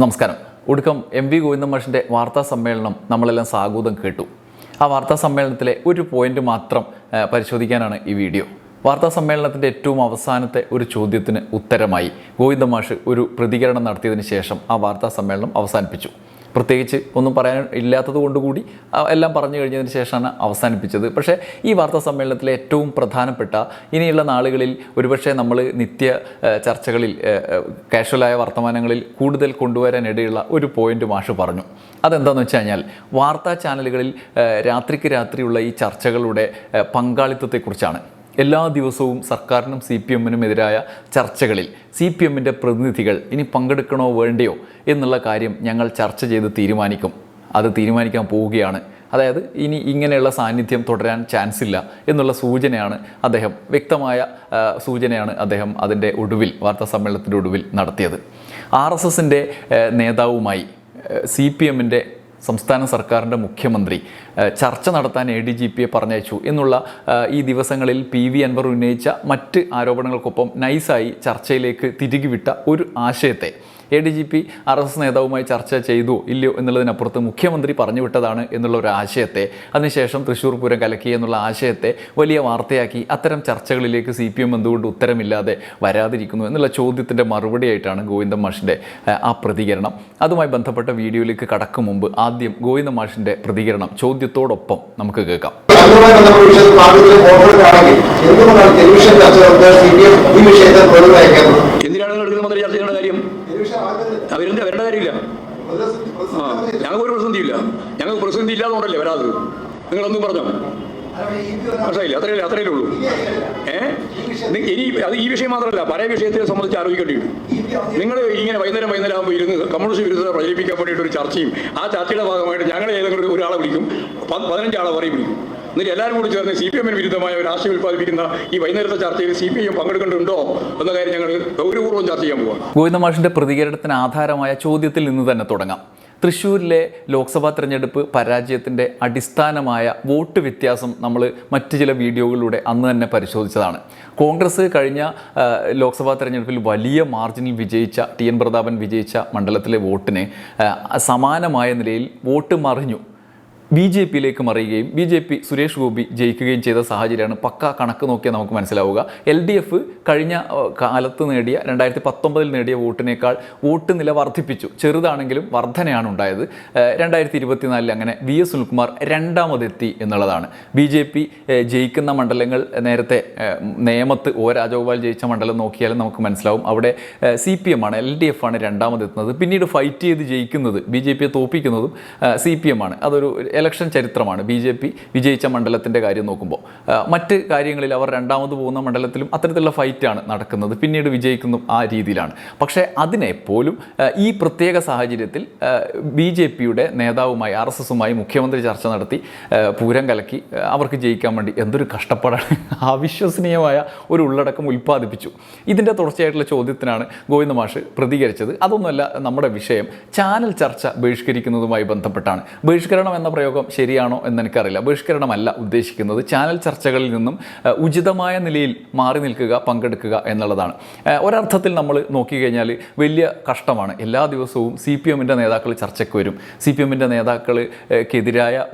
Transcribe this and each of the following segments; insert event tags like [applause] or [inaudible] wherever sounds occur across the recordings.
നമസ്കാരം. ഒടുക്കം M V Govinda മാഷിന്റെ വാർത്താ സമ്മേളനം നമ്മളെല്ലാം സാഗൂതം കേട്ടു. ആ വാർത്താ സമ്മേളനത്തിലെ ഒരു പോയിന്റ് മാത്രം പരിശോധിക്കാനാണ് ഈ വീഡിയോ. വാർത്താ സമ്മേളനത്തിന്റെ ഏറ്റവും അവസാനത്തെ ഒരു ചോദ്യത്തിന് ഉത്തരമായി ഗോവിന്ദ മാഷ് ഒരു പ്രതികരണം നടത്തിയതിന് ശേഷം ആ വാർത്താ സമ്മേളനം അവസാനിപ്പിച്ചു. പ്രത്യേകിച്ച് ഒന്നും പറയാൻ ഇല്ലാത്തത് കൊണ്ടുകൂടി കൂടി എല്ലാം പറഞ്ഞു കഴിഞ്ഞതിന് ശേഷമാണ് അവസാനിപ്പിച്ചത്. പക്ഷേ ഈ വാർത്താ സമ്മേളനത്തിലെ ഏറ്റവും പ്രധാനപ്പെട്ട ഇനിയുള്ള നാളുകളിൽ ഒരുപക്ഷെ നമ്മൾ നിത്യ ചർച്ചകളിൽ കാഷ്വലായ വർത്തമാനങ്ങളിൽ കൂടുതൽ കൊണ്ടുവരാൻ ഇടയുള്ള ഒരു പോയിന്റ് മാഷ് പറഞ്ഞു. അതെന്താണെന്ന് വെച്ച് കഴിഞ്ഞാൽ വാർത്താ ചാനലുകളിൽ രാത്രിക്ക് രാത്രിയുള്ള ഈ ചർച്ചകളുടെ പങ്കാളിത്തത്തെക്കുറിച്ചാണ്. എല്ലാ ദിവസവും സർക്കാരിനും സി പി എമ്മിനും എതിരായ ചർച്ചകളിൽ സി പി എമ്മിന്റെ പ്രതിനിധികൾ ഇനി പങ്കെടുക്കണോ വേണ്ടയോ എന്നുള്ള കാര്യം ഞങ്ങൾ ചർച്ച ചെയ്ത് തീരുമാനിക്കും. അത് തീരുമാനിക്കാൻ പോവുകയാണ്. അതായത് ഇനി ഇങ്ങനെയുള്ള സാന്നിധ്യം തുടരാൻ ചാൻസ് ഇല്ല എന്നുള്ള സൂചനയാണ് അദ്ദേഹം വ്യക്തമായ സൂചനയാണ് അദ്ദേഹം അതിന്റെ ഒടുവിൽ വാർത്താ സമ്മേളനത്തിന്റെ ഒടുവിൽ നടത്തിയത്. ആർ എസ് എസിന്റെ നേതാവുമായി സി പി എമ്മിന്റെ സംസ്ഥാന സർക്കാരിന്റെ മുഖ്യമന്ത്രി ചർച്ച നടത്താൻ എ ഡി ജി പിയെ പറഞ്ഞയച്ചു എന്നുള്ള ഈ ദിവസങ്ങളിൽ പി വി അൻവർ ഉന്നയിച്ച മറ്റ് ആരോപണങ്ങൾക്കൊപ്പം നൈസായി ചർച്ചയിലേക്ക് തിരികെ വിട്ട ഒരു ആശയത്തെ. A D G P R S S നേതാവുമായി ചർച്ച ചെയ്തു. ഇല്ലയോ എന്നുള്ളതിനപ്പുറത്ത് മുഖ്യമന്ത്രി പറഞ്ഞു വിട്ടതാണ് എന്നുള്ള ഒരു ആശയത്തെ. അതിനുശേഷം തൃശ്ശൂർ പൂരം കലക്കി എന്നുള്ള ആശയത്തെ വലിയ വാർത്തയാക്കി. അത്തരം ചർച്ചകളിലേക്ക് സി പി എം എന്തുകൊണ്ട് ഉത്തരമില്ലാതെ വരാതിരിക്കുന്നു എന്നുള്ള ചോദ്യത്തിന്റെ മറുപടിയായിട്ടാണ് ഗോവിന്ദ മാഷിന്റെ ആ പ്രതികരണം. അതുമായി ബന്ധപ്പെട്ട വീഡിയോയിലേക്ക് കടക്കും മുമ്പ് ആദ്യം ഗോവിന്ദ മാഷിന്റെ പ്രതികരണം. ചോദ്യത്തോടൊപ്പം നമുക്ക് കേൾക്കാം. എന്തിനാണ് നിങ്ങൾ എടുക്കുന്ന മന്ത്രി ചർച്ച ചെയ്യേണ്ട കാര്യം ടെലിവിഷൻ അവരുടെ വരേണ്ട കാര്യമില്ല. ആ ഞങ്ങൾക്ക് ഒരു പ്രതിസന്ധിയില്ല. ഞങ്ങൾക്ക് പ്രതിസന്ധി ഇല്ലാതുകൊണ്ടല്ലേ വരാത് നിങ്ങളൊന്നും പറഞ്ഞോ? മനസ്സിലായില്ല? അത്രയല്ലേ അത്രയല്ലേ ഉള്ളൂ. ഏ? ഇനി അത് ഈ വിഷയം മാത്രമല്ല പല വിഷയത്തെ സംബന്ധിച്ച് ആലോചിക്കേണ്ടി വരും നിങ്ങൾ ഇങ്ങനെ വൈകുന്നേരം വൈകുന്നേരം ആകുമ്പോൾ ഇരുന്ന് കമ്മ്യൂണിസ്റ്റ് വിരുദ്ധത പ്രചരിപ്പിക്കാൻ വേണ്ടിയിട്ട് ഒരു ചർച്ചയും ആ ചർച്ചയുടെ ഭാഗമായിട്ട് ഞങ്ങളെ ഏതെങ്കിലും ഒരാളെ വിളിക്കും പതിനഞ്ചാളെ പറയും വിളിക്കും. എന്നിട്ട് എല്ലാവരും കൂടി ചേർന്ന് സി പി എമ്മിന് വിരുദ്ധമായ ഒരു ആശയം ഉൽപ്പാദിപ്പിക്കുന്ന ഈ വൈകുന്നേരത്തെ ചർച്ചയിൽ സി പി എം പങ്കെടുക്കേണ്ടതുണ്ടോ എന്ന കാര്യം ഞങ്ങൾ ഗൗരവപൂർവം ചർച്ച ചെയ്യാൻ പോവാണ്. ഗോവിന്ദ മാഷിന്റെ പ്രതികരണത്തിന് ആധാരമായ ചോദ്യത്തിൽ നിന്ന് തന്നെ തുടങ്ങാം. തൃശ്ശൂരിലെ ലോക്സഭാ തെരഞ്ഞെടുപ്പ് പരാജയത്തിന്റെ അടിസ്ഥാനമായ വോട്ട് വ്യത്യാസം നമ്മൾ മറ്റ് ചില വീഡിയോകളിലൂടെ അന്ന് തന്നെ പരിശോധിച്ചതാണ്. കോൺഗ്രസ് കഴിഞ്ഞ ലോക്സഭാ തെരഞ്ഞെടുപ്പിൽ വലിയ മാർജിനിൽ വിജയിച്ച ടി എൻ പ്രതാപൻ വിജയിച്ച മണ്ഡലത്തിലെ വോട്ടിന് സമാനമായ നിലയിൽ വോട്ട് മറിഞ്ഞു. ബി ജെ പിയിലേക്ക് മറിയുകയും B J P Suresh Gopi ജയിക്കുകയും ചെയ്ത സാഹചര്യമാണ് പക്ക കണക്ക് നോക്കിയാൽ നമുക്ക് മനസ്സിലാവുക. എൽ ഡി എഫ് കഴിഞ്ഞ കാലത്ത് നേടിയ രണ്ടായിരത്തി പത്തൊമ്പതിൽ നേടിയ വോട്ടിനേക്കാൾ വോട്ട് നില വർദ്ധിപ്പിച്ചു. ചെറുതാണെങ്കിലും വർധനയാണ് ഉണ്ടായത്. രണ്ടായിരത്തി ഇരുപത്തിനാലിൽ അങ്ങനെ വി എസ് സുനിൽകുമാർ രണ്ടാമതെത്തി എന്നുള്ളതാണ്. ബി ജെ പി ജയിക്കുന്ന മണ്ഡലങ്ങൾ നേരത്തെ നേമത്ത് ഒ രാജഗോപാൽ ജയിച്ച മണ്ഡലം നോക്കിയാലും നമുക്ക് മനസ്സിലാവും. അവിടെ സി പി എം ആണ് എൽ ഡി എഫ് ആണ് രണ്ടാമതെത്തുന്നത്. പിന്നീട് ഫൈറ്റ് ചെയ്ത് ജയിക്കുന്നത് ബി ജെ പിയെ തോപ്പിക്കുന്നതും സി പി എം ആണ്. അതൊരു ഇലക്ഷൻ ചരിത്രമാണ്. ബി ജെ പി വിജയിച്ച മണ്ഡലത്തിന്റെ കാര്യം നോക്കുമ്പോൾ മറ്റ് കാര്യങ്ങളിൽ അവർ രണ്ടാമത് പോകുന്ന മണ്ഡലത്തിലും അത്തരത്തിലുള്ള ഫൈറ്റാണ് നടക്കുന്നത്. പിന്നീട് വിജയിക്കുന്നു ആ രീതിയിലാണ്. പക്ഷേ അതിനെ പോലും ഈ പ്രത്യേക സാഹചര്യത്തിൽ ബി ജെ പിയുടെ നേതാവുമായി ആർ എസ് എസുമായി മുഖ്യമന്ത്രി ചർച്ച നടത്തി പൂരം കലക്കി അവർക്ക് ജയിക്കാൻ വേണ്ടി എന്തൊരു കഷ്ടപ്പാടാണ്. അവിശ്വസനീയമായ ഒരു ഉള്ളടക്കം ഉൽപ്പാദിപ്പിച്ചു. ഇതിന്റെ തുടർച്ചയായിട്ടുള്ള ചോദ്യത്തിനാണ് ഗോവിന്ദ മാഷ് പ്രതികരിച്ചത്. അതൊന്നുമല്ല നമ്മുടെ വിഷയം. ചാനൽ ചർച്ച ബഹിഷ്കരിക്കുന്നതുമായി ബന്ധപ്പെട്ടാണ്. ബഹിഷ്കരണം എന്ന പ്രയോഗം ശരിയാണോ എന്ന് എനിക്കറിയില്ല ബഹിഷ്കരണമല്ല ഉദ്ദേശിക്കുന്നത്. ചാനൽ ചർച്ചകളിൽ നിന്നും ഉചിതമായ നിലയിൽ മാറി നിൽക്കുക പങ്കെടുക്കുക എന്നുള്ളതാണ്. ഒരർത്ഥത്തിൽ നമ്മൾ നോക്കിക്കഴിഞ്ഞാൽ വലിയ കഷ്ടമാണ്. എല്ലാ ദിവസവും സി പി എമ്മിന്റെ നേതാക്കൾ ചർച്ചയ്ക്ക് വരും. സി പി എമ്മിന്റെ നേതാക്കൾക്കെതിരായ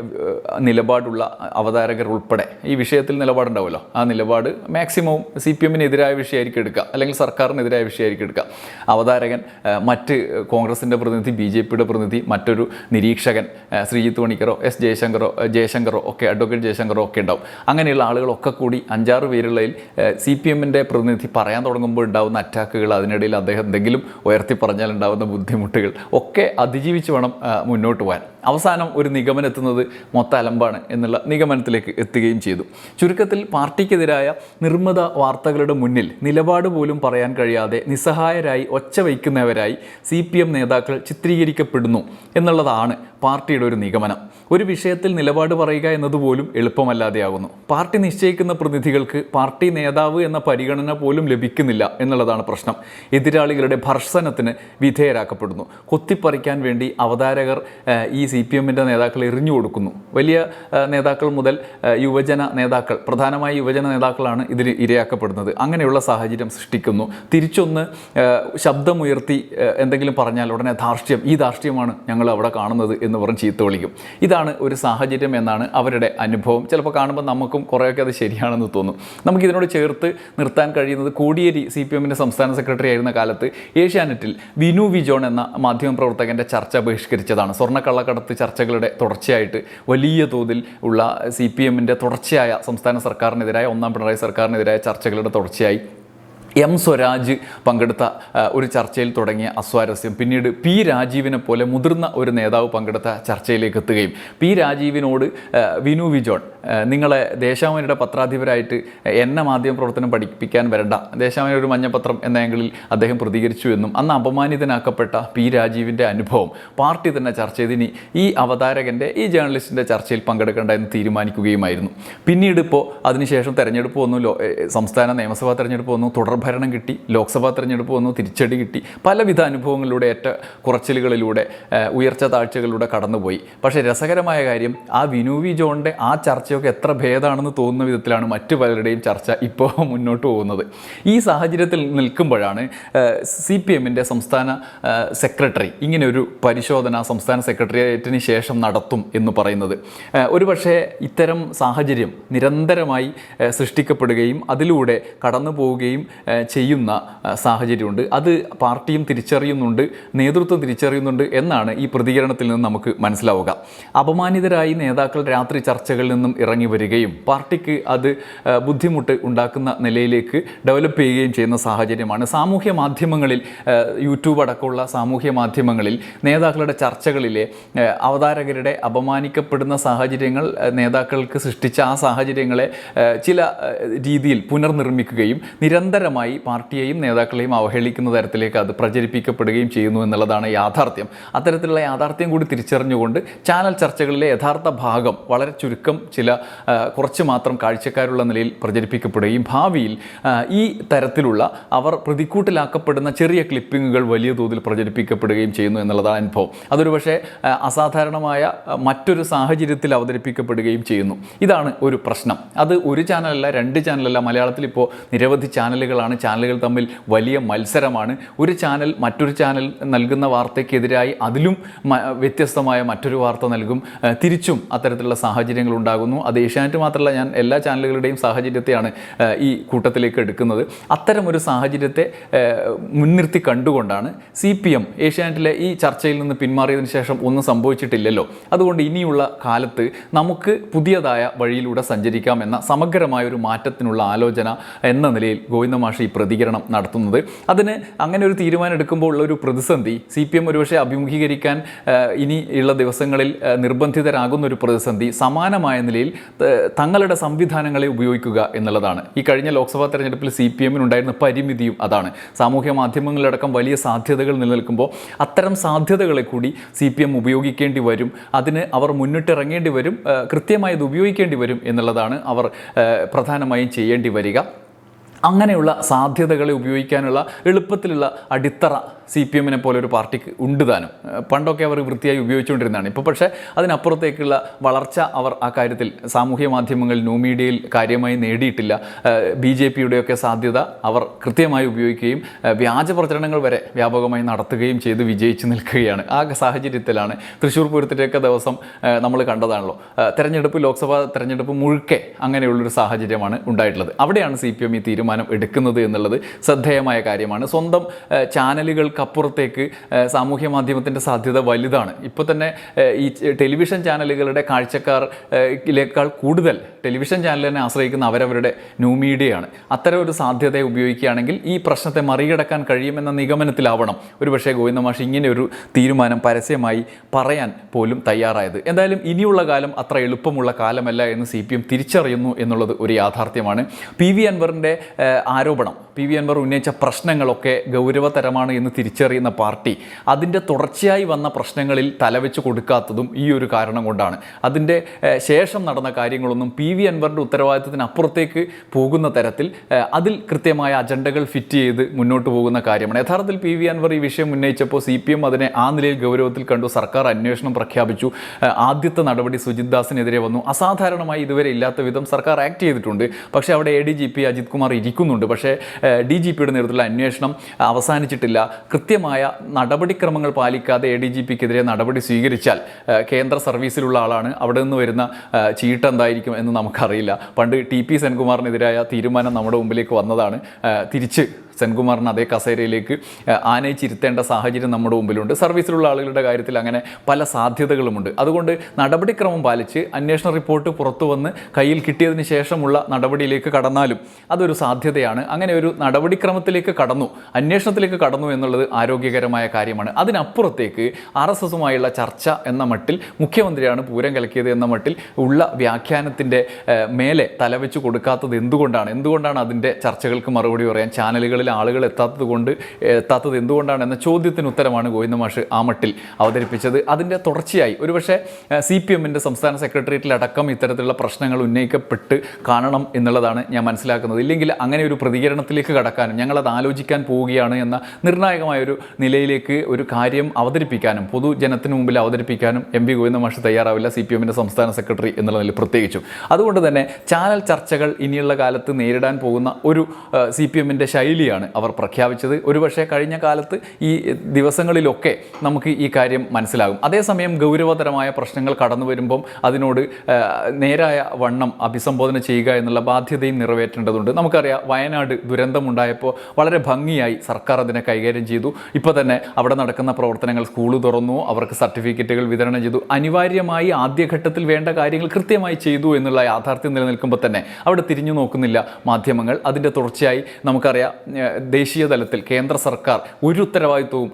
നിലപാടുള്ള അവതാരകർ ഉൾപ്പെടെ ഈ വിഷയത്തിൽ നിലപാടുണ്ടാവുമല്ലോ. ആ നിലപാട് മാക്സിമം സി പി എമ്മിനെതിരായ വിഷയമായിരിക്കും എടുക്കുക. അല്ലെങ്കിൽ സർക്കാരിനെതിരായ വിഷയമായിരിക്കും എടുക്കുക. അവതാരകൻ മറ്റ് കോൺഗ്രസിന്റെ പ്രതിനിധി ബി ജെ പിയുടെ പ്രതിനിധി മറ്റൊരു നിരീക്ഷകൻ ശ്രീജിത്ത് പണിക്കറോ എസ് ജയശങ്കറോ ജയശങ്കറോ ഒക്കെ അഡ്വക്കേറ്റ് ജയശങ്കറോ ഒക്കെ ഉണ്ടാവും. അങ്ങനെയുള്ള ആളുകളൊക്കെ കൂടി അഞ്ചാറ് പേരുള്ളതിൽ സി പി എമ്മിന്റെ പ്രതിനിധി പറയാൻ തുടങ്ങുമ്പോൾ ഉണ്ടാകുന്ന അറ്റാക്കുകൾ അതിനിടയിൽ അദ്ദേഹം എന്തെങ്കിലും ഉയർത്തി പറഞ്ഞാൽ ഉണ്ടാകുന്ന ബുദ്ധിമുട്ടുകൾ ഒക്കെ അതിജീവിച്ച് വേണം മുന്നോട്ട് പോകാൻ. അവസാനം ഒരു നിഗമനം എത്തുന്നത് മൊത്ത അലമ്പാണ് എന്നുള്ള നിഗമനത്തിലേക്ക് എത്തുകയും ചെയ്തു. ചുരുക്കത്തിൽ പാർട്ടിക്കെതിരായ നിർമ്മിത വാർത്തകളുടെ മുന്നിൽ നിലപാട് പോലും പറയാൻ കഴിയാതെ നിസ്സഹായരായി ഒച്ച വയ്ക്കുന്നവരായി സി പി എം നേതാക്കൾ ചിത്രീകരിക്കപ്പെടുന്നു എന്നുള്ളതാണ് പാർട്ടിയുടെ ഒരു നിഗമനം. ഒരു വിഷയത്തിൽ നിലപാട് പറയുക എന്നതുപോലും എളുപ്പമല്ലാതെയാകുന്നു. പാർട്ടി നിശ്ചയിക്കുന്ന പ്രതിനിധികൾക്ക് പാർട്ടി നേതാവ് എന്ന പരിഗണന പോലും ലഭിക്കുന്നില്ല എന്നുള്ളതാണ് പ്രശ്നം. എതിരാളികളുടെ ഭർഷനത്തിന് വിധേയരാക്കപ്പെടുന്നു. കൊത്തിപ്പറിക്കാൻ വേണ്ടി അവതാരകർ ഈ സി പി എമ്മിന്റെ നേതാക്കൾ എറിഞ്ഞു കൊടുക്കുന്നു. വലിയ നേതാക്കൾ മുതൽ യുവജന നേതാക്കൾ പ്രധാനമായി യുവജന നേതാക്കളാണ് ഇതിന് ഇരയാക്കപ്പെടുന്നത്. അങ്ങനെയുള്ള സാഹചര്യം സൃഷ്ടിക്കുന്നു. തിരിച്ചൊന്ന് ശബ്ദമുയർത്തി എന്തെങ്കിലും പറഞ്ഞാൽ ഉടനെ ധാർഷ്ട്യം ഈ ധാർഷ്ട്യമാണ് ഞങ്ങൾ അവിടെ കാണുന്നത് എന്ന് പറഞ്ഞ് ചീത്ത വിളിക്കും. ഇതാണ് ഒരു സാഹചര്യം എന്നാണ് അവരുടെ അനുഭവം. ചിലപ്പോൾ കാണുമ്പോൾ നമുക്കും കുറേയൊക്കെ അത് ശരിയാണെന്ന് തോന്നും. നമുക്ക് ഇതിനോട് ചേർത്ത് നിർത്താൻ കഴിയുന്നത് കോടിയേരി സി പി എമ്മിന്റെ സംസ്ഥാന സെക്രട്ടറി ആയിരുന്ന കാലത്ത് ഏഷ്യാനെറ്റിൽ വിനു വിജോൺ എന്ന മാധ്യമപ്രവർത്തകന്റെ ചർച്ച ബഹിഷ്കരിച്ചതാണ്. സ്വർണക്കള്ളക്കടത്ത് ചർച്ചകളുടെ തുടർച്ചയായിട്ട് വലിയ തോതിൽ ഉള്ള സി പി എമ്മിന്റെ തുടർച്ചയായ സംസ്ഥാന സർക്കാരിനെതിരായ ഒന്നാം പിണറായി സർക്കാരിനെതിരായ ചർച്ചകളുടെ തുടർച്ചയായി എം സ്വരാജ് പങ്കെടുത്ത ഒരു ചർച്ചയിൽ തുടങ്ങിയ അസ്വാരസ്യം. പിന്നീട് പി രാജീവിനെ പോലെ മുതിർന്ന ഒരു നേതാവ് പങ്കെടുത്ത ചർച്ചയിലേക്ക് എത്തുകയും. പി രാജീവിനോട് വിനു വിജോൺ നിങ്ങളെ ദേശാമനിയുടെ പത്രാധിപരായിട്ട് എന്നെ മാധ്യമ പ്രവർത്തനം പഠിപ്പിക്കാൻ വരണ്ട. ദേശാമനി ഒരു മഞ്ഞപത്രം എന്ന ആംഗിളിൽ അദ്ദേഹം പ്രതികരിച്ചു എന്നും അന്ന് അപമാനിതനാക്കപ്പെട്ട പി രാജീവിന്റെ അനുഭവം പാർട്ടി തന്നെ ചർച്ച ചെയ്ത് ഇനി ഈ അവതാരകന്റെ ഈ ജേർണലിസ്റ്റിന്റെ ചർച്ചയിൽ പങ്കെടുക്കേണ്ട എന്ന് തീരുമാനിക്കുകയുമായിരുന്നു. പിന്നീട് ഇപ്പോൾ അതിനുശേഷം തെരഞ്ഞെടുപ്പ് ഏ, സംസ്ഥാന നിയമസഭാ തെരഞ്ഞെടുപ്പ് വന്നു തുടർഭരണം കിട്ടി ലോക്സഭാ തെരഞ്ഞെടുപ്പ് വന്നു തിരിച്ചടി കിട്ടി. പലവിധ അനുഭവങ്ങളിലൂടെ ഏറ്റ കുറച്ചിലുകളിലൂടെ ഉയർച്ച താഴ്ചകളിലൂടെ കടന്നുപോയി. പക്ഷേ രസകരമായ കാര്യം ആ വിനൂവി ജോണിന്റെ ആ ചർച്ചയൊക്കെ എത്ര ഭേദമാണെന്ന് തോന്നുന്ന വിധത്തിലാണ് മറ്റു പലരുടെയും ചർച്ച ഇപ്പോൾ [laughs] മുന്നോട്ട് പോകുന്നത്. ഈ സാഹചര്യത്തിൽ നിൽക്കുമ്പോഴാണ് സി പി എമ്മിന്റെ സംസ്ഥാന സെക്രട്ടറി ഇങ്ങനെ ഒരു പരിശോധന സംസ്ഥാന സെക്രട്ടേറിയറ്റിന് ശേഷം നടത്തും എന്ന് പറയുന്നത്. ഒരുപക്ഷേ ഇത്തരം സാഹചര്യം നിരന്തരമായി സൃഷ്ടിക്കപ്പെടുകയും അതിലൂടെ കടന്നു പോവുകയും ചെയ്യുന്ന സാഹചര്യമുണ്ട്. അത് പാർട്ടിയും തിരിച്ചറിയുന്നുണ്ട് നേതൃത്വം തിരിച്ചറിയുന്നുണ്ട് എന്നാണ് ഈ പ്രതികരണത്തിൽ നിന്ന് നമുക്ക് മനസ്സിലാവുക. അപമാനിതരായി നേതാക്കൾ രാത്രി ചർച്ചകളിൽ നിന്നും ഇറങ്ങി വരികയും പാർട്ടിക്ക് അത് ബുദ്ധിമുട്ട് ഉണ്ടാക്കുന്ന നിലയിലേക്ക് ഡെവലപ്പ് ചെയ്യുകയും ചെയ്യുന്ന സാഹചര്യമാണ്. സാമൂഹ്യ മാധ്യമങ്ങളിൽ യൂട്യൂബ് അടക്കമുള്ള സാമൂഹ്യ മാധ്യമങ്ങളിൽ നേതാക്കളുടെ ചർച്ചകളിലെ അവതാരകരുടെ അപമാനിക്കപ്പെടുന്ന സാഹചര്യങ്ങൾ നേതാക്കൾക്ക് സൃഷ്ടിച്ച ആ സാഹചര്യങ്ങളെ ചില രീതിയിൽ പുനർനിർമ്മിക്കുകയും നിരന്തരമായി പാർട്ടിയെയും നേതാക്കളെയും അവഹേളിക്കുന്ന തരത്തിലേക്ക് അത് പ്രചരിപ്പിക്കപ്പെടുകയും ചെയ്യുന്നു എന്നുള്ളതാണ് യാഥാർത്ഥ്യം. അത്തരത്തിലുള്ള യാഥാർത്ഥ്യം കൂടി തിരിച്ചറിഞ്ഞുകൊണ്ട് ചാനൽ ചർച്ചകളിലെ യഥാർത്ഥ ഭാഗം വളരെ ചുരുക്കം ചില കുറച്ച് മാത്രം കാഴ്ചക്കാരുള്ള നിലയിൽ പ്രചരിപ്പിക്കപ്പെടുകയും ഭാവിയിൽ ഈ തരത്തിലുള്ള അവർ പ്രതിക്കൂട്ടിലാക്കപ്പെടുന്ന ചെറിയ ക്ലിപ്പിങ്ങുകൾ വലിയ തോതിൽ പ്രചരിപ്പിക്കപ്പെടുകയും ചെയ്യുന്നു എന്നുള്ളതാണ് അനുഭവം. അതൊരു പക്ഷേ അസാധാരണമായ മറ്റൊരു സാഹചര്യത്തിൽ അവതരിപ്പിക്കപ്പെടുകയും ചെയ്യുന്നു. ഇതാണ് ഒരു പ്രശ്നം. അത് ഒരു ചാനലല്ല രണ്ട് ചാനലല്ല. മലയാളത്തിൽ ഇപ്പോൾ നിരവധി ചാനലുകളാണ് ചാനലുകൾ തമ്മിൽ വലിയ മത്സരമാണ്. ഒരു ചാനൽ മറ്റൊരു ചാനൽ നൽകുന്ന വാർത്തയ്ക്കെതിരായി അതിലും വ്യത്യസ്തമായ മറ്റൊരു വാർത്ത നൽകും. തിരിച്ചും അത്തരത്തിലുള്ള സാഹചര്യങ്ങൾ ഉണ്ടാകുന്നു. അത് ഏഷ്യാനെറ്റ് മാത്രമല്ല ഞാൻ എല്ലാ ചാനലുകളുടെയും സാഹചര്യത്തെയാണ് ഈ കൂട്ടത്തിലേക്ക് എടുക്കുന്നത്. അത്തരം ഒരു സാഹചര്യത്തെ മുൻനിർത്തി കണ്ടുകൊണ്ടാണ് സി പി എം ഏഷ്യാനെറ്റിലെ ഈ ചർച്ചയിൽ നിന്ന് പിന്മാറിയതിനു ശേഷം ഒന്നും സംഭവിച്ചിട്ടില്ലല്ലോ. അതുകൊണ്ട് ഇനിയുള്ള കാലത്ത് നമുക്ക് പുതിയതായ വഴിയിലൂടെ സഞ്ചരിക്കാം എന്ന സമഗ്രമായ ഒരു മാറ്റത്തിനുള്ള ആലോചന എന്ന നിലയിൽ ഗോവിന്ദ മാഷ് ഈ പ്രതികരണം നടത്തുന്നത്. അതിന് അങ്ങനെ ഒരു തീരുമാനം എടുക്കുമ്പോൾ ഉള്ള ഒരു പ്രതിസന്ധി സി പി എം ഒരുപക്ഷെ അഭിമുഖീകരിക്കാൻ ഇനി ഉള്ള ദിവസങ്ങളിൽ നിർബന്ധിതരാകുന്ന ഒരു പ്രതിസന്ധി സമാനമായ നിലയിൽ തങ്ങളുടെ സംവിധാനങ്ങളെ ഉപയോഗിക്കുക എന്നുള്ളതാണ്. ഈ കഴിഞ്ഞ ലോക്സഭാ തെരഞ്ഞെടുപ്പിൽ സി പി എമ്മിനുണ്ടായിരുന്ന പരിമിതിയും അതാണ്. സാമൂഹ്യ മാധ്യമങ്ങളിലടക്കം വലിയ സാധ്യതകൾ നിലനിൽക്കുമ്പോൾ അത്തരം സാധ്യതകളെ കൂടി സി പി എം ഉപയോഗിക്കേണ്ടി വരും. അതിന് അവർ മുന്നിട്ടിറങ്ങേണ്ടി വരും ആ, കൃത്യമായി ഇത് ഉപയോഗിക്കേണ്ടി വരും എന്നുള്ളതാണ് അവർ പ്രധാനമായും ചെയ്യേണ്ടി വരിക. അങ്ങനെയുള്ള സാധ്യതകളെ ഉപയോഗിക്കാനുള്ള എളുപ്പത്തിലുള്ള അടിത്തറ സി പി എമ്മിനെ പോലെ ഒരു പാർട്ടിക്ക് ഉണ്ട് താനും. പണ്ടൊക്കെ അവർ വൃത്തിയായി ഉപയോഗിച്ചുകൊണ്ടിരുന്നതാണ്. ഇപ്പോൾ പക്ഷേ അതിനപ്പുറത്തേക്കുള്ള വളർച്ച അവർ ആ കാര്യത്തിൽ സാമൂഹ്യ മാധ്യമങ്ങൾ ന്യൂ മീഡിയയിൽ കാര്യമായി നേടിയിട്ടില്ല. ബി ജെ പിയുടെയൊക്കെ സാധ്യത അവർ കൃത്യമായി ഉപയോഗിക്കുകയും വ്യാജ പ്രചരണങ്ങൾ വരെ വ്യാപകമായി നടത്തുകയും ചെയ്ത് വിജയിച്ചു നിൽക്കുകയാണ്. ആ സാഹചര്യത്തിലാണ് തൃശ്ശൂർ പൂരത്തിന്റെയൊക്കെ ദിവസം നമ്മൾ കണ്ടതാണല്ലോ. തെരഞ്ഞെടുപ്പ് ലോക്സഭാ തെരഞ്ഞെടുപ്പ് മുഴുക്കെ അങ്ങനെയുള്ളൊരു സാഹചര്യമാണ് ഉണ്ടായിട്ടുള്ളത്. അവിടെയാണ് സി പി എം ഈ തീരുമാനം എടുക്കുന്നത് എന്നുള്ളത് ശ്രദ്ധേയമായ കാര്യമാണ്. സ്വന്തം ചാനലുകൾക്കപ്പുറത്തേക്ക് സാമൂഹ്യ മാധ്യമത്തിന്റെ സാധ്യത വലുതാണ്. ഇപ്പോൾ തന്നെ ഈ ടെലിവിഷൻ ചാനലുകളുടെ കാഴ്ചക്കാർക്കാൾ കൂടുതൽ ടെലിവിഷൻ ചാനലിനെ ആശ്രയിക്കുന്ന അവരവരുടെ ന്യൂ മീഡിയയാണ്. അത്തരം ഒരു സാധ്യതയെ ഉപയോഗിക്കുകയാണെങ്കിൽ ഈ പ്രശ്നത്തെ മറികടക്കാൻ കഴിയുമെന്ന നിഗമനത്തിലാവണം. ഒരുപക്ഷേ ഗോവിന്ദമാഷ് ഇങ്ങനെ ഒരു തീരുമാനം പരസ്യമായി പറയാൻ പോലും തയ്യാറായത്. എന്തായാലും ഇനിയുള്ള കാലം അത്ര എളുപ്പമുള്ള കാലമല്ല എന്ന് സി തിരിച്ചറിയുന്നു എന്നുള്ളത് ഒരു യാഥാർത്ഥ്യമാണ്. പി വി അൻവറിന്റെ ആരോപണം. പി വി അൻവർ ഉന്നയിച്ച പ്രശ്നങ്ങളൊക്കെ ഗൗരവതരമാണ് എന്ന് തിരിച്ചറിയുന്ന പാർട്ടി അതിന്റെ തുടർച്ചയായി വന്ന പ്രശ്നങ്ങളിൽ തലവെച്ച് കൊടുക്കാത്തതും ഈ ഒരു കാരണം കൊണ്ടാണ്. അതിന്റെ ശേഷം നടന്ന കാര്യങ്ങളൊന്നും പി വി അൻവറിന്റെ ഉത്തരവാദിത്തത്തിന് അപ്പുറത്തേക്ക് പോകുന്ന തരത്തിൽ അതിൽ കൃത്യമായ അജണ്ടകൾ ഫിറ്റ് ചെയ്ത് മുന്നോട്ട് പോകുന്ന കാര്യമാണ്. യഥാർത്ഥത്തിൽ പി വി അൻവർ ഈ വിഷയം ഉന്നയിച്ചപ്പോൾ സി പി എം അതിനെ ആ നിലയിൽ ഗൗരവത്തിൽ കണ്ടു. സർക്കാർ അന്വേഷണം പ്രഖ്യാപിച്ചു. ആദ്യത്തെ നടപടി സുജിത് ദാസിനെതിരെ വന്നു. അസാധാരണമായി ഇതുവരെ ഇല്ലാത്ത വിധം സർക്കാർ ആക്ട് ചെയ്തിട്ടുണ്ട്. പക്ഷേ അവിടെ A D G P Ajith Kumar ഇരിക്കുന്നുണ്ട് പക്ഷേ ഡി ജി പിയുടെ നേതൃത്വത്തിലുള്ള അന്വേഷണം അവസാനിച്ചിട്ടില്ല. കൃത്യമായ നടപടിക്രമങ്ങൾ പാലിക്കാതെ എ ഡി ജി പിക്കെതിരെ നടപടി സ്വീകരിച്ചാൽ കേന്ദ്ര സർവീസിലുള്ള ആളാണ്. അവിടെ നിന്ന് വരുന്ന ചീട്ട് എന്തായിരിക്കും എന്ന് നമുക്കറിയില്ല. പണ്ട് ടി പി സെൻകുമാറിനെതിരായ തീരുമാനം നമ്മുടെ മുമ്പിലേക്ക് വന്നതാണ്. തിരിച്ച് സെൻകുമാറിന് അതേ കസേരയിലേക്ക് ആനയിച്ചിരുത്തേണ്ട സാഹചര്യം നമ്മുടെ മുമ്പിലുണ്ട്. സർവീസിലുള്ള ആളുകളുടെ കാര്യത്തിൽ അങ്ങനെ പല സാധ്യതകളുമുണ്ട്. അതുകൊണ്ട് നടപടിക്രമം പാലിച്ച് അന്വേഷണ റിപ്പോർട്ട് പുറത്തു വന്ന് കയ്യിൽ കിട്ടിയതിന് ശേഷമുള്ള നടപടിയിലേക്ക് കടന്നാലും അതൊരു സാധ്യതയാണ്. അങ്ങനെ ഒരു നടപടിക്രമത്തിലേക്ക് കടന്നു അന്വേഷണത്തിലേക്ക് കടന്നു എന്നുള്ളത് ആരോഗ്യകരമായ കാര്യമാണ്. അതിനപ്പുറത്തേക്ക് ആർ എസ് എസുമായുള്ള ചർച്ച എന്ന മട്ടിൽ മുഖ്യമന്ത്രിയാണ് പൂരം കലക്കിയത് എന്ന മട്ടിൽ ഉള്ള വ്യാഖ്യാനത്തിന്റെ മേലെ തലവെച്ച് കൊടുക്കാത്തത് എന്തുകൊണ്ടാണ്? എന്തുകൊണ്ടാണ് അതിന്റെ ചർച്ചകൾക്ക് മറുപടി പറയാൻ ചാനലുകളിൽ ആളുകൾ എത്താത്തത് കൊണ്ട് എത്താത്തത് എന്തുകൊണ്ടാണ് എന്ന ചോദ്യത്തിന് ഉത്തരമാണ് ഗോവിന്ദ മാഷ് ആ മട്ടിൽ അവതരിപ്പിച്ചത്. അതിന്റെ തുടർച്ചയായി ഒരുപക്ഷെ സി പി എമ്മിന്റെ സംസ്ഥാന സെക്രട്ടേറിയറ്റിലടക്കം ഇത്തരത്തിലുള്ള പ്രശ്നങ്ങൾ ഉന്നയിക്കപ്പെട്ട് കാണണം എന്നുള്ളതാണ് ഞാൻ മനസ്സിലാക്കുന്നത്. ഇല്ലെങ്കിൽ അങ്ങനെ ഒരു പ്രതികരണത്തിലേക്ക് കടക്കാനും ഞങ്ങളത് ആലോചിക്കാൻ പോവുകയാണ് എന്ന നിർണായകമായ ഒരു നിലയിലേക്ക് ഒരു കാര്യം അവതരിപ്പിക്കാനും പൊതുജനത്തിന് മുമ്പിൽ അവതരിപ്പിക്കാനും എം പി ഗോവിന്ദ മാഷ് തയ്യാറാവില്ല സി പി എമ്മിന്റെ സംസ്ഥാന സെക്രട്ടറി എന്നുള്ള നിലയിൽ പ്രത്യേകിച്ചും. അതുകൊണ്ട് തന്നെ ചാനൽ ചർച്ചകൾ ഇനിയുള്ള കാലത്ത് നേരിടാൻ പോകുന്ന ഒരു സി പി എമ്മിന്റെ ശൈലിയാണ് അവർ പ്രഖ്യാപിച്ചത്. ഒരുപക്ഷെ കഴിഞ്ഞ കാലത്ത് ഈ ദിവസങ്ങളിലൊക്കെ നമുക്ക് ഈ കാര്യം മനസ്സിലാകും. അതേസമയം ഗൗരവതരമായ പ്രശ്നങ്ങൾ കടന്നു വരുമ്പം അതിനോട് നേരായ വണ്ണം അഭിസംബോധന ചെയ്യുക എന്നുള്ള ബാധ്യതയും നിറവേറ്റേണ്ടതുണ്ട്. നമുക്കറിയാം വയനാട് ദുരന്തമുണ്ടായപ്പോൾ വളരെ ഭംഗിയായി സർക്കാർ അതിനെ കൈകാര്യം ചെയ്തു. ഇപ്പോൾ തന്നെ അവിടെ നടക്കുന്ന പ്രവർത്തനങ്ങൾ സ്കൂൾ തുറന്നു അവർക്ക് സർട്ടിഫിക്കറ്റുകൾ വിതരണം ചെയ്തു. അനിവാര്യമായി ആദ്യഘട്ടത്തിൽ വേണ്ട കാര്യങ്ങൾ കൃത്യമായി ചെയ്തു എന്നുള്ള യാഥാർത്ഥ്യം നിലനിൽക്കുമ്പോൾ തന്നെ അവിടെ തിരിഞ്ഞു നോക്കുന്നില്ല മാധ്യമങ്ങൾ. അതിന്റെ തുടർച്ചയായി നമുക്കറിയാം ദേശീയ തലത്തിൽ കേന്ദ്ര സർക്കാർ ഒരു ഉത്തരവാദിത്വവും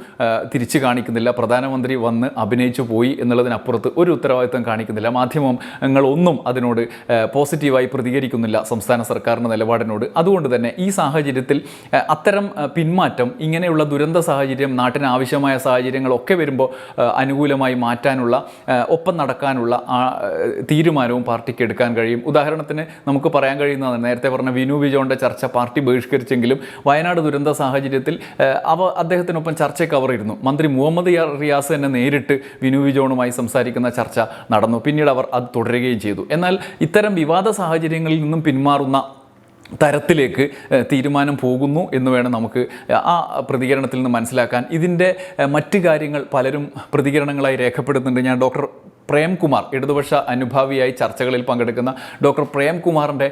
തിരിച്ചു കാണിക്കുന്നില്ല. പ്രധാനമന്ത്രി വന്ന് അഭിനയിച്ചു പോയി എന്നുള്ളതിനപ്പുറത്ത് ഒരു ഉത്തരവാദിത്വം കാണിക്കുന്നില്ല. മാധ്യമങ്ങളൊന്നും അതിനോട് പോസിറ്റീവായി പ്രതികരിക്കുന്നില്ല സംസ്ഥാന സർക്കാരിന്റെ നിലപാടിനോട്. അതുകൊണ്ട് തന്നെ ഈ സാഹചര്യത്തിൽ അത്തരം പിന്മാറ്റം ഇങ്ങനെയുള്ള ദുരന്ത സാഹചര്യം നാട്ടിന് ആവശ്യമായ സാഹചര്യങ്ങളൊക്കെ വരുമ്പോൾ അനുകൂലമായി മാറ്റാനുള്ള ഒപ്പം നടക്കാനുള്ള തീരുമാനവും പാർട്ടിക്ക് എടുക്കാൻ കഴിയും. ഉദാഹരണത്തിന് നമുക്ക് പറയാൻ കഴിയുന്നതാണ്. നേരത്തെ പറഞ്ഞ വിനു വിജോന്റെ ചർച്ച പാർട്ടി ബഹിഷ്കരിച്ചെങ്കിലും വയനാട് ദുരന്ത സാഹചര്യത്തിൽ അവ അദ്ദേഹത്തിനൊപ്പം ചർച്ചയ്ക്ക് അവർ ഇരുന്നു. മന്ത്രി മുഹമ്മദ് റിയാസ് തന്നെ നേരിട്ട് വിനു വിജോണുമായി സംസാരിക്കുന്ന ചർച്ച നടന്നു. പിന്നീട് അവർ അത് തുടരുകയും ചെയ്തു. എന്നാൽ ഇത്തരം വിവാദ സാഹചര്യങ്ങളിൽ നിന്നും പിന്മാറുന്ന തരത്തിലേക്ക് തീരുമാനം പോകുന്നു എന്ന് വേണം നമുക്ക് ആ പ്രതികരണത്തിൽ നിന്ന് മനസ്സിലാക്കാൻ. ഇതിന്റെ മറ്റ് കാര്യങ്ങൾ പലരും പ്രതികരണങ്ങളായി രേഖപ്പെടുത്തുന്നുണ്ട്. ഞാൻ ഡോക്ടർ പ്രേംകുമാർ ഇടതുപക്ഷ അനുഭാവിയായി ചർച്ചകളിൽ പങ്കെടുക്കുന്ന ഡോക്ടർ പ്രേംകുമാറിന്റെ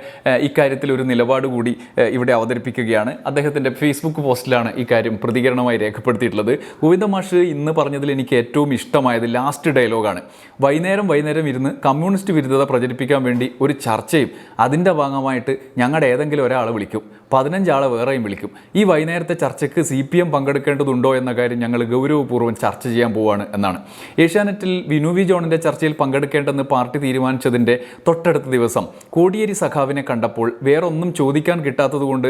ഇക്കാര്യത്തിൽ ഒരു നിലപാട് കൂടി ഇവിടെ അവതരിപ്പിക്കുകയാണ്. അദ്ദേഹത്തിന്റെ ഫേസ്ബുക്ക് പോസ്റ്റിലാണ് ഇക്കാര്യം കാര്യം പ്രതികരണമായി രേഖപ്പെടുത്തിയിട്ടുള്ളത്. ഗോവിന്ദ മാഷ് ഇന്ന് പറഞ്ഞതിൽ എനിക്ക് ഏറ്റവും ഇഷ്ടമായത് ലാസ്റ്റ് ഡയലോഗാണ്. വൈകുന്നേരം വൈകുന്നേരം ഇരുന്ന് കമ്മ്യൂണിസ്റ്റ് വിരുദ്ധത പ്രചരിപ്പിക്കാൻ വേണ്ടി ഒരു ചർച്ചയും അതിന്റെ ഭാഗമായിട്ട് ഞങ്ങളുടെ ഏതെങ്കിലും ഒരാളെ വിളിക്കും. പതിനഞ്ചാളെ വേറെയും വിളിക്കും. ഈ വൈകുന്നേരത്തെ ചർച്ചയ്ക്ക് സി പി എം പങ്കെടുക്കേണ്ടതുണ്ടോ എന്ന കാര്യം ഞങ്ങൾ ഗൗരവപൂർവം ചർച്ച ചെയ്യാൻ പോവുകയാണ് എന്നാണ്. ഏഷ്യാനെറ്റിൽ വിനു വി ജോണിന്റെ ചർച്ചയിൽ പങ്കെടുക്കേണ്ടെന്ന് പാർട്ടി തീരുമാനിച്ചതിന്റെ തൊട്ടടുത്ത ദിവസം കോടിയേരി സഖാവിനെ കണ്ടപ്പോൾ വേറൊന്നും ചോദിക്കാൻ കിട്ടാത്തതുകൊണ്ട്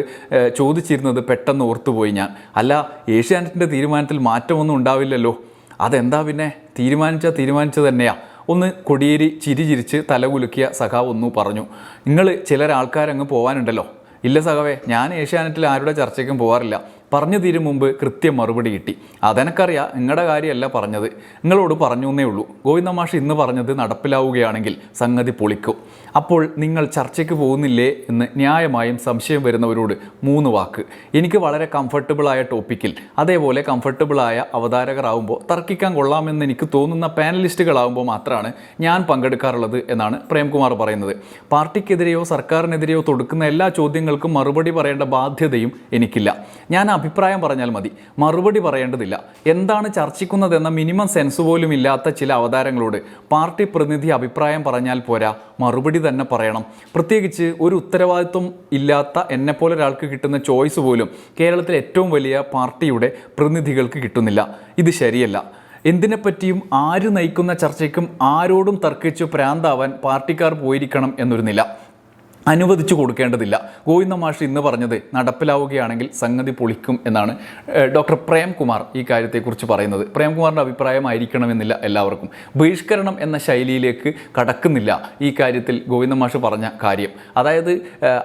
ചോദിച്ചിരുന്നത് പെട്ടെന്ന് ഓർത്തുപോയി ഞാൻ. അല്ല ഏഷ്യാനെറ്റിന്റെ തീരുമാനത്തിൽ മാറ്റമൊന്നും ഉണ്ടാവില്ലല്ലോ. അതെന്താ പിന്നെ? തീരുമാനിച്ചാൽ തീരുമാനിച്ചത് തന്നെയാ. ഒന്ന് കൊടിയേരി ചിരിചിരിച്ച് തലകുലുക്കിയ സഖാവ് ഒന്നു പറഞ്ഞു. നിങ്ങൾ ചിലരാൾക്കാരങ്ങ് പോകാനുണ്ടല്ലോ ഇല്ല സഹവേ ഞാൻ ഏഷ്യാനെറ്റിൽ ആരുടെ ചർച്ചയ്ക്കും പോകാറില്ല പറഞ്ഞു തീരും മുമ്പ് കൃത്യം മറുപടി കിട്ടി. അതെനക്കറിയാം നിങ്ങളുടെ കാര്യമല്ല പറഞ്ഞത്. നിങ്ങളോട് പറഞ്ഞു എന്നേ ഉള്ളൂ. ഗോവിന്ദ മാഷ് ഇന്ന് പറഞ്ഞത് നടപ്പിലാവുകയാണെങ്കിൽ സംഗതി പൊളിക്കും. അപ്പോൾ നിങ്ങൾ ചർച്ചയ്ക്ക് പോകുന്നില്ലേ എന്ന് ന്യായമായും സംശയം വരുന്നവരോട് മൂന്ന് വാക്ക്. എനിക്ക് വളരെ കംഫർട്ടബിളായ ടോപ്പിക്കിൽ അതേപോലെ കംഫർട്ടബിളായ അവതാരകരാകുമ്പോൾ തർക്കിക്കാൻ കൊള്ളാമെന്ന് എനിക്ക് തോന്നുന്ന പാനലിസ്റ്റുകളാകുമ്പോൾ മാത്രമാണ് ഞാൻ പങ്കെടുക്കാറുള്ളത് എന്നാണ് പ്രേംകുമാർ പറയുന്നത്. പാർട്ടിക്കെതിരെയോ സർക്കാരിനെതിരെയോ തൊടുക്കുന്ന എല്ലാ ചോദ്യങ്ങൾക്കും മറുപടി പറയേണ്ട ബാധ്യതയും എനിക്കില്ല. ഞാൻ അഭിപ്രായം പറഞ്ഞാൽ മതി. മറുപടി പറയേണ്ടതില്ല. എന്താണ് ചർച്ചിക്കുന്നതെന്ന മിനിമം സെൻസ് പോലും ഇല്ലാത്ത ചില അവതാരങ്ങളോട് പാർട്ടി പ്രതിനിധി അഭിപ്രായം പറഞ്ഞാൽ പോരാ. മറുപടി തന്നെ പറയണം. പ്രത്യേകിച്ച് ഒരു ഉത്തരവാദിത്വം ഇല്ലാത്ത എന്നെപ്പോലെ ഒരാൾക്ക് കിട്ടുന്ന ചോയ്സ് പോലും കേരളത്തിലെ ഏറ്റവും വലിയ പാർട്ടിയുടെ പ്രതിനിധികൾക്ക് കിട്ടുന്നില്ല. ഇത് ശരിയല്ല. എന്തിനെപ്പറ്റിയും ആര് നയിക്കുന്ന ചർച്ചയ്ക്കും ആരോടും തർക്കിച്ച് പ്രാന്താവാൻ പാർട്ടിക്കാർ പോയിരിക്കണം എന്നൊരു നില. അനുവദിച്ചു കൊടുക്കേണ്ടതില്ല. ഗോവിന്ദ മാഷ് ഇന്ന് പറഞ്ഞത് നടപ്പിലാവുകയാണെങ്കിൽ സംഗതി പൊളിക്കും എന്നാണ്. ഡോക്ടർ പ്രേംകുമാർ ഈ കാര്യത്തെക്കുറിച്ച് പറയുന്നത്. പ്രേംകുമാറിന്റെ അഭിപ്രായമായിരിക്കണമെന്നില്ല എല്ലാവർക്കും. ബഹിഷ്കരണം എന്ന ശൈലിയിലേക്ക് കടക്കുന്നില്ല ഈ കാര്യത്തിൽ ഗോവിന്ദ മാഷ് പറഞ്ഞ കാര്യം. അതായത്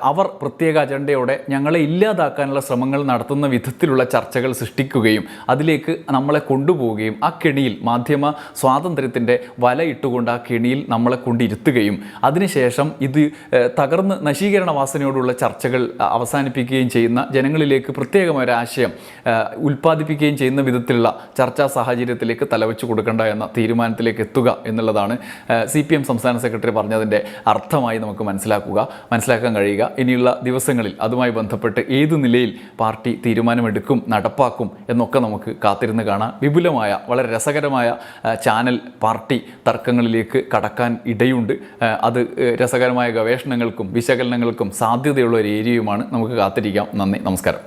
അവർ പ്രത്യേക അജണ്ടയോടെ ഞങ്ങളെ ഇല്ലാതാക്കാനുള്ള ശ്രമങ്ങൾ നടത്തുന്ന വിധത്തിലുള്ള ചർച്ചകൾ സൃഷ്ടിക്കുകയും അതിലേക്ക് നമ്മളെ കൊണ്ടുപോവുകയും ആ കെണിയിൽ മാധ്യമ സ്വാതന്ത്ര്യത്തിന്റെ വല ഇട്ടുകൊണ്ട് ആ കെണിയിൽ നമ്മളെ കൊണ്ടിരുത്തുകയും അതിനുശേഷം ഇത് ഏഹ്, തകർന്ന് നശീകരണ വാസനയോടുള്ള ചർച്ചകൾ അവസാനിപ്പിക്കുകയും ചെയ്യുന്ന ജനങ്ങളിലേക്ക് പ്രത്യേകമായ ഒരു ആശയം ഉൽപ്പാദിപ്പിക്കുകയും ചെയ്യുന്ന വിധത്തിലുള്ള ചർച്ചാ സാഹചര്യത്തിലേക്ക് തലവെച്ച് കൊടുക്കേണ്ട എന്ന തീരുമാനത്തിലേക്ക് എത്തുക എന്നുള്ളതാണ് സി പി എം സംസ്ഥാന സെക്രട്ടറി പറഞ്ഞതിന്റെ അർത്ഥമായി നമുക്ക് മനസ്സിലാക്കുക മനസ്സിലാക്കാൻ കഴിയുക. ഇനിയുള്ള ദിവസങ്ങളിൽ അതുമായി ബന്ധപ്പെട്ട് ഏത് നിലയിൽ പാർട്ടി തീരുമാനമെടുക്കും നടപ്പാക്കും എന്നൊക്കെ നമുക്ക് കാത്തിരുന്ന് കാണാം. വിപുലമായ വളരെ രസകരമായ ചാനൽ പാർട്ടി തർക്കങ്ങളിലേക്ക് കടക്കാൻ ഇടയുണ്ട്. അത് രസകരമായ ഗവേഷണങ്ങൾക്കും വിശകലനങ്ങൾക്കും സാധ്യതയുള്ള ഒരു ഏരിയയുമാണ് നമുക്ക് കാത്തിരിക്കാം. നന്ദി നമസ്കാരം.